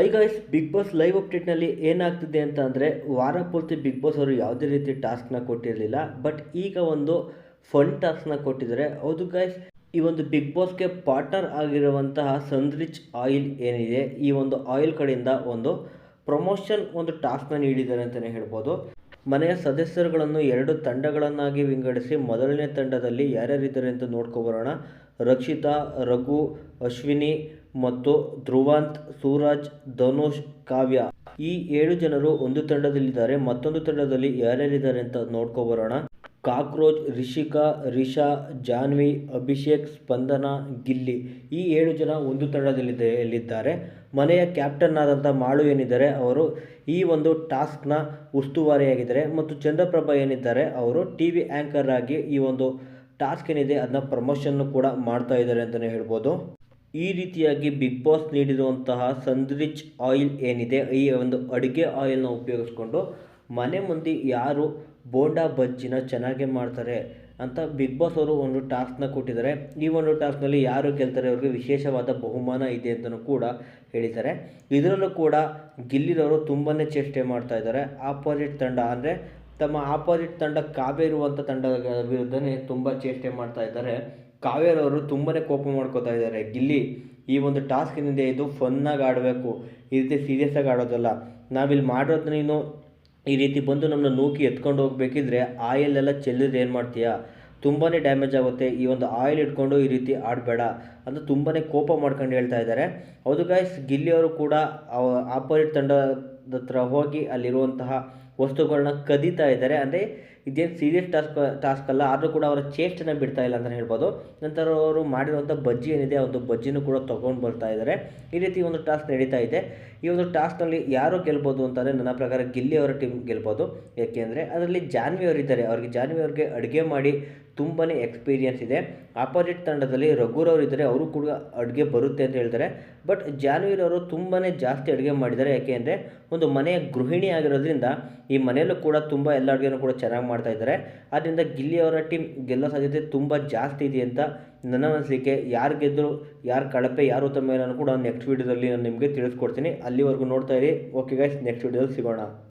Hi guys big boss live ಅಪ್ಡೇಟ್ನಲ್ಲಿ ಏನಾಗ್ತಿದೆ ಅಂತ ಅಂದರೆ ವಾರ ಪೂರ್ತಿ ಬಿಗ್ ಬಾಸ್ ಅವರು ಯಾವುದೇ ರೀತಿ ಟಾಸ್ಕ್ನ ಕೊಟ್ಟಿರಲಿಲ್ಲ ಬಟ್ ಈಗ ಒಂದು ಫನ್ ಟಾಸ್ಕ್ನ ಕೊಟ್ಟಿದ್ದಾರೆ. ಹೌದು ಗೈಸ್ ಈ ಒಂದು ಬಿಗ್ ಬಾಸ್ಗೆ ಪಾರ್ಟ್ನರ್ ಆಗಿರುವಂತಹ ಸನ್ರಿಚ್ ಆಯಿಲ್ ಏನಿದೆ, ಈ ಒಂದು ಆಯಿಲ್ ಕಡೆಯಿಂದ ಒಂದು ಪ್ರಮೋಷನ್ ಒಂದು ಟಾಸ್ಕ್ನ ನೀಡಿದ್ದಾರೆ ಅಂತಲೇ ಹೇಳ್ಬೋದು. ಮನೆಯ ಸದಸ್ಯರುಗಳನ್ನು ಎರಡು ತಂಡಗಳನ್ನಾಗಿ ವಿಂಗಡಿಸಿ ಮೊದಲನೇ ತಂಡದಲ್ಲಿ ಯಾರ್ಯಾರಿದ್ದಾರೆ ಅಂತ ನೋಡ್ಕೊಬರೋಣ ರಕ್ಷಿತಾ, ರಘು, ಅಶ್ವಿನಿ ಮತ್ತು ಧ್ರುವಂತ್, ಸೂರಜ್, ಧನುಷ್, ಕಾವ್ಯ. ಈ ಏಳು ಜನರು ಒಂದು ತಂಡದಲ್ಲಿದ್ದಾರೆ. ಮತ್ತೊಂದು ತಂಡದಲ್ಲಿ ಯಾರ್ಯಾರಿದ್ದಾರೆ ಅಂತ ನೋಡ್ಕೊಬರೋಣ ಕಾಕ್ರೋಚ್, ರಿಷಿಕಾ, ರಿಷಾ, ಜಾನ್ವಿ, ಅಭಿಷೇಕ್, ಸ್ಪಂದನ, ಗಿಲ್ಲಿ ಈ ಏಳು ಜನ ಒಂದು ತಂಡದಲ್ಲಿದ್ದಾರೆ ಮನೆಯ ಕ್ಯಾಪ್ಟನ್ ಆದಂಥ ಮಾಳು ಏನಿದ್ದಾರೆ? ಅವರು ಈ ಒಂದು ಟಾಸ್ಕ್ನ ಉಸ್ತುವಾರಿಯಾಗಿದ್ದಾರೆ ಮತ್ತು ಚಂದ್ರಪ್ರಭಾ ಏನಿದ್ದಾರೆ? ಅವರು ಟಿ ವಿ ಆ್ಯಂಕರ್ ಆಗಿ ಈ ಒಂದು ಟಾಸ್ಕ್ ಏನಿದೆ ಅದನ್ನ ಪ್ರಮೋಷನ್ನು ಕೂಡ ಮಾಡ್ತಾ ಇದ್ದಾರೆ ಅಂತಲೇ ಹೇಳ್ಬೋದು. ಈ ರೀತಿಯಾಗಿ ಬಿಗ್ ಬಾಸ್ ನೀಡಿರುವಂತಹ ಸನ್ರಿಚ್ ಆಯಿಲ್ ಏನಿದೆ, ಈ ಒಂದು ಅಡುಗೆ ಆಯಿಲ್ನ ಉಪಯೋಗಿಸ್ಕೊಂಡು ಮನೆ ಮಂದಿ ಯಾರು ಬೋಂಡಾ ಬಜ್ಜಿನ ಚೆನ್ನಾಗೇ ಮಾಡ್ತಾರೆ ಅಂತ ಬಿಗ್ ಬಾಸ್ ಅವರು ಒಂದು ಟಾಸ್ಕ್ನ ಕೊಟ್ಟಿದ್ದಾರೆ. ಈ ಒಂದು ಟಾಸ್ಕ್ನಲ್ಲಿ ಯಾರು ಗೆಲ್ತಾರೆ ಅವ್ರಿಗೆ ವಿಶೇಷವಾದ ಬಹುಮಾನ ಇದೆ ಅಂತಲೂ ಕೂಡ ಹೇಳಿದ್ದಾರೆ. ಇದರಲ್ಲೂ ಕೂಡ ಗಿಲ್ಲಿರವರು ತುಂಬಾ ಚೇಷ್ಟೆ ಮಾಡ್ತಾ ಇದ್ದಾರೆ. ಆಪೋಸಿಟ್ ತಂಡ ಅಂದರೆ ತಮ್ಮ ಆಪೋಸಿಟ್ ತಂಡ ಕಾವೇರುವಂಥ ತಂಡದ ವಿರುದ್ಧನೇ ತುಂಬ ಚೇಷ್ಟೆ ಮಾಡ್ತಾ ಇದ್ದಾರೆ. ಕಾವ್ಯರವರು ತುಂಬಾ ಕೋಪ ಮಾಡ್ಕೋತಾ ಇದ್ದಾರೆ. ಗಿಲ್ಲಿ, ಈ ಒಂದು ಟಾಸ್ಕ್ ಏನಿದೆ ಇದು ಫನ್ನಾಗಿ ಆಡಬೇಕು. ಈ ರೀತಿ ಸೀರಿಯಸ್ ಆಗಿ ಆಡೋದಲ್ಲ. ನಾವಿಲ್ಲಿ ಮಾಡೋದು ನೀನು ಈ ರೀತಿ ಬಂದು ನಮ್ಮನ್ನ ನೂಕಿ ಎತ್ಕೊಂಡು ಹೋಗ್ಬೇಕಿದ್ರೆ ಎಲ್ಲ ಚೆಲ್ಲಿದ್ರೆ ಏನು ಮಾಡ್ತೀಯಾ? ತುಂಬಾ ಡ್ಯಾಮೇಜ್ ಆಗುತ್ತೆ. ಈ ಒಂದು ಆಯಿಲ್ ಇಟ್ಕೊಂಡು ಈ ರೀತಿ ಆಡಬೇಡ ಅಂತ ತುಂಬಾ ಕೋಪ ಮಾಡ್ಕೊಂಡು ಹೇಳ್ತಾ ಇದ್ದಾರೆ. ಹೌದು ಗಾಯ್ಸ್ ಗಿಲ್ಲಿ ಅವರು ಕೂಡ ಆಪೋಸಿಟ್ ತಂಡದ ಹತ್ರ ಹೋಗಿ ಅಲ್ಲಿರುವಂತಹ ವಸ್ತುಗಳನ್ನ ಕದೀತಾ ಇದ್ದಾರೆ. ಅಂದರೆ ಇದೇನು ಸೀರಿಯಸ್ ಟಾಸ್ಕ್ ಟಾಸ್ಕ್ ಅಲ್ಲ, ಆದರೂ ಕೂಡ ಅವರ ಚೇಸ್ಟನ್ನು ಬಿಡ್ತಾ ಇಲ್ಲ ಅಂತಲೇ ಹೇಳ್ಬೋದು. ನಂತರ ಅವರು ಮಾಡಿರುವಂಥ ಬಜ್ಜಿ ಏನಿದೆ, ಆ ಒಂದು ಬಜ್ಜಿನೂ ಕೂಡ ತೊಗೊಂಡು ಬರ್ತಾ ಇದ್ದಾರೆ ಈ ರೀತಿ ಒಂದು ಟಾಸ್ಕ್ ನಡೀತಾ ಇದೆ. ಈ ಒಂದು ಟಾಸ್ಕ್ನಲ್ಲಿ ಯಾರು ಗೆಲ್ಬೋದು ಅಂತಂದರೆ ನನ್ನ ಪ್ರಕಾರ ಗಿಲ್ಲಿ ಅವರ ಟೀಮ್ ಗೆಲ್ಬೋದು. ಯಾಕೆಂದರೆ ಅದರಲ್ಲಿ ಜಾನ್ವಿ ಅವರಿದ್ದಾರೆ ಅವ್ರಿಗೆ ಜಾನ್ವಿ ಅವ್ರಿಗೆ ಅಡುಗೆ ಮಾಡಿ ತುಂಬಾ ಎಕ್ಸ್ಪೀರಿಯನ್ಸ್ ಇದೆ. ಆಪೋಸಿಟ್ ತಂಡದಲ್ಲಿ ರಘುರವ್ರು ಇದ್ದಾರೆ. ಅವರು ಕೂಡ ಅಡುಗೆ ಬರುತ್ತೆ ಅಂತ ಹೇಳ್ತಾರೆ. ಬಟ್ ಜಾನ್ವೀರವರು ತುಂಬಾ ಜಾಸ್ತಿ ಅಡುಗೆ ಮಾಡಿದ್ದಾರೆ. ಯಾಕೆ ಒಂದು ಮನೆಯ ಗೃಹಿಣಿ ಆಗಿರೋದ್ರಿಂದ ಈ ಮನೆಯಲ್ಲೂ ಕೂಡ ತುಂಬ ಎಲ್ಲ ಅಡುಗೆನೂ ಕೂಡ ಚೆನ್ನಾಗಿ ಮಾಡ್ತಾ ಇದ್ದಾರೆ. ಆದ್ದರಿಂದ ಗಿಲ್ಲಿಯವರ ಟೀಮ್ ಗೆಲ್ಲೋ ಸಾಧ್ಯತೆ ತುಂಬ ಜಾಸ್ತಿ ಇದೆ ಅಂತ ನನ್ನ ಅನಿಸಿಕೆ. ಯಾರು ಗೆದ್ದರು ಯಾರು ಕಳಪೆ, ಯಾರು ಉತ್ತಮ ಕೂಡ ನೆಕ್ಸ್ಟ್ ವೀಡಿಯೋದಲ್ಲಿ ನಾನು ನಿಮಗೆ ತಿಳಿಸ್ಕೊಡ್ತೀನಿ. ಅಲ್ಲಿವರೆಗೂ ನೋಡ್ತಾ ಇರಿ. ಓಕೆ ಗೈಸ್ ನೆಕ್ಸ್ಟ್ ವೀಡಿಯೋದಲ್ಲಿ ಸಿಗೋಣ.